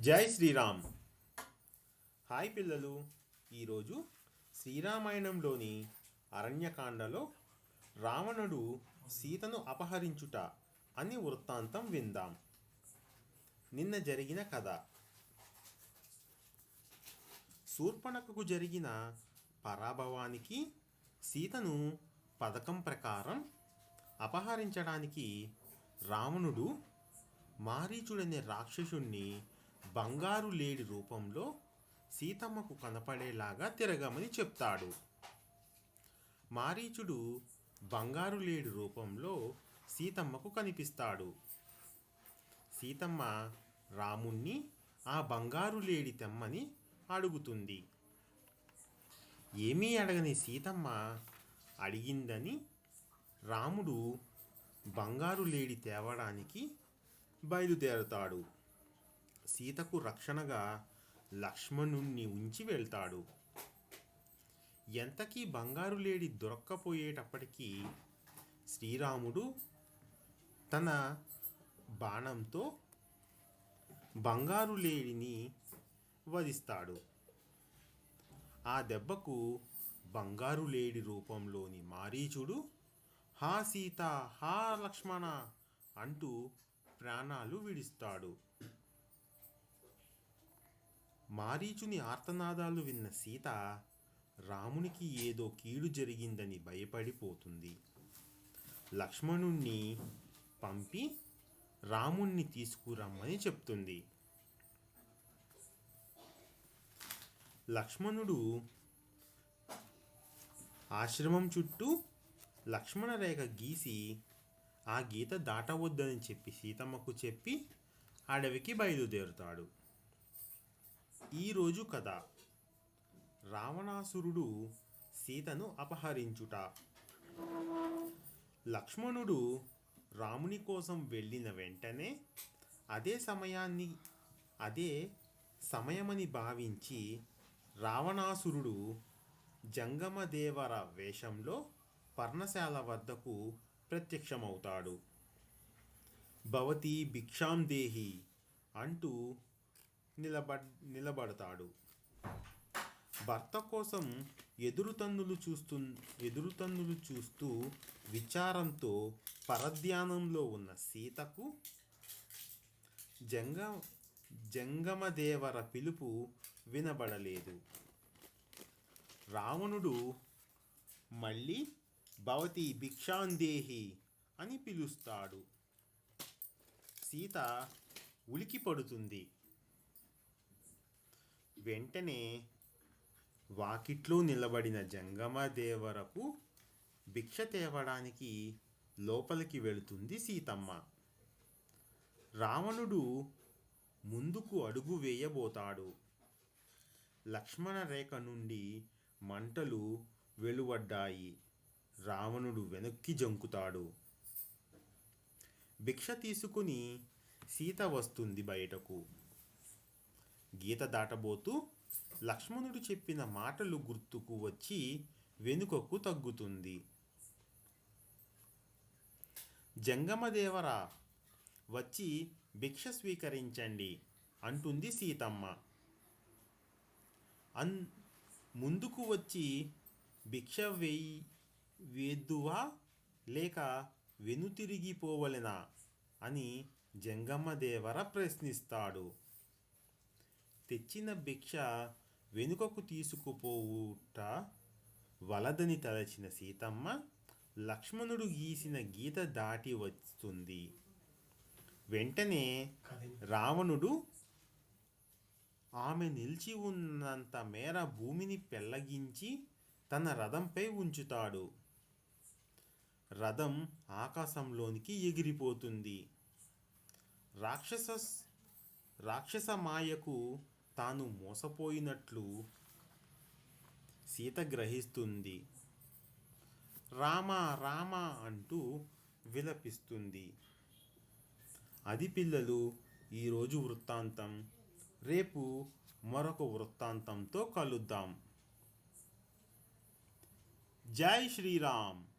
జై శ్రీరామ్. హాయ్ పిల్లలు. ఈరోజు శ్రీరామాయణంలోని అరణ్యకాండలో రావణుడు సీతను అపహరించుట అని వృత్తాంతం విందాం. నిన్న జరిగిన కథ. శూర్పణకు జరిగిన పరాభవానికి సీతను పథకం ప్రకారం అపహరించడానికి రావణుడు మారీచుడనే రాక్షసుణ్ణి బంగారు లేడి రూపంలో సీతమ్మకు కనపడేలాగా తిరగమని చెప్తాడు. మారీచుడు బంగారు లేడి రూపంలో సీతమ్మకు కనిపిస్తాడు. సీతమ్మ రాముణ్ణి ఆ బంగారు లేడి తెమ్మని అడుగుతుంది. ఏమీ అడగని సీతమ్మ అడిగిందని రాముడు బంగారు లేడి తేవడానికి బయలుదేరతాడు. సీతకు రక్షణగా లక్ష్మణుణ్ణి ఉంచి వెళ్తాడు. ఎంతకీ బంగారు లేడి దొరక్కపోయేటప్పటికీ శ్రీరాముడు తన బాణంతో బంగారు లేడిని వధిస్తాడు. ఆ దెబ్బకు బంగారు లేడి రూపంలోని మారీచుడు హా సీత హా లక్ష్మణ అంటూ ప్రాణాలు విడిస్తాడు. మారీచుని ఆర్తనాదాలు విన్న సీత రామునికి ఏదో కీడు జరిగిందని భయపడిపోతుంది. లక్ష్మణుణ్ణి పంపి రాముణ్ణి తీసుకురమ్మని చెప్తుంది. లక్ష్మణుడు ఆశ్రమం చుట్టూ లక్ష్మణ రేఖ గీసి ఆ గీత దాటవద్దని చెప్పి సీతమ్మకు చెప్పి అడవికి బయలుదేరుతాడు. ఈరోజు కథ. రావణాసురుడు సీతను అపహరించుట. లక్ష్మణుడు రాముని కోసం వెళ్ళిన వెంటనే అదే సమయాన్ని అదే సమయమని భావించి రావణాసురుడు జంగమదేవర వేషంలో పర్ణశాల వద్దకు ప్రత్యక్షమవుతాడు. భవతి భిక్షాం దేహి అంటూ నిలబడ్ నిలబడతాడు. భర్త కోసం ఎదురుతన్నులు చూస్తూ ఎదురుతన్నులు చూస్తూ విచారంతో పరధ్యానంలో ఉన్న సీతకు జంగ జంగమదేవర పిలుపు వినబడలేదు. రావణుడు మళ్ళీ భవతి భిక్షాందేహి అని పిలుస్తాడు. సీత ఉలికి పడుతుంది వెంటనే వాకిట్లో నిలబడిన జంగమదేవరకు భిక్ష తేవడానికి లోపలికి వెళుతుంది సీతమ్మ. రావణుడు ముందుకు అడుగు వేయబోతాడు. లక్ష్మణ రేఖ నుండి మంటలు వెలువడ్డాయి. రావణుడు వెనక్కి జంకుతాడు. భిక్ష తీసుకుని సీత వస్తుంది బయటకు. గీత దాటబోతూ లక్ష్మణుడు చెప్పిన మాటలు గుర్తుకు వచ్చి వెనుకకు తగ్గుతుంది. జంగమదేవరా వచ్చి భిక్ష స్వీకరించండి అంటుంది సీతమ్మ. అన్ ముందుకు వచ్చి భిక్ష వేయి వేద్దువా లేక వెనుతిరిగిపోవలెనా అని జంగమ్మదేవర ప్రశ్నిస్తాడు. తెచ్చిన భిక్ష వెనుకకు తీసుకుపోవుట వలదని తలచిన సీతమ్మ లక్ష్మణుడు గీసిన గీత దాటి వస్తుంది. వెంటనే రావణుడు ఆమె నిలిచి ఉన్నంత మేర భూమిని పెళ్ళగించి తన రథంపై ఉంచుతాడు. రథం ఆకాశంలోనికి ఎగిరిపోతుంది. రాక్షస రాక్షస మాయకు తాను మోసపోయినట్లు సీత గ్రహిస్తుంది. రామ రామ అంటూ విలపిస్తుంది. అది పిల్లలు ఈరోజు వృత్తాంతం. రేపు మరొక వృత్తాంతంతో కలుద్దాం. జై శ్రీరామ్.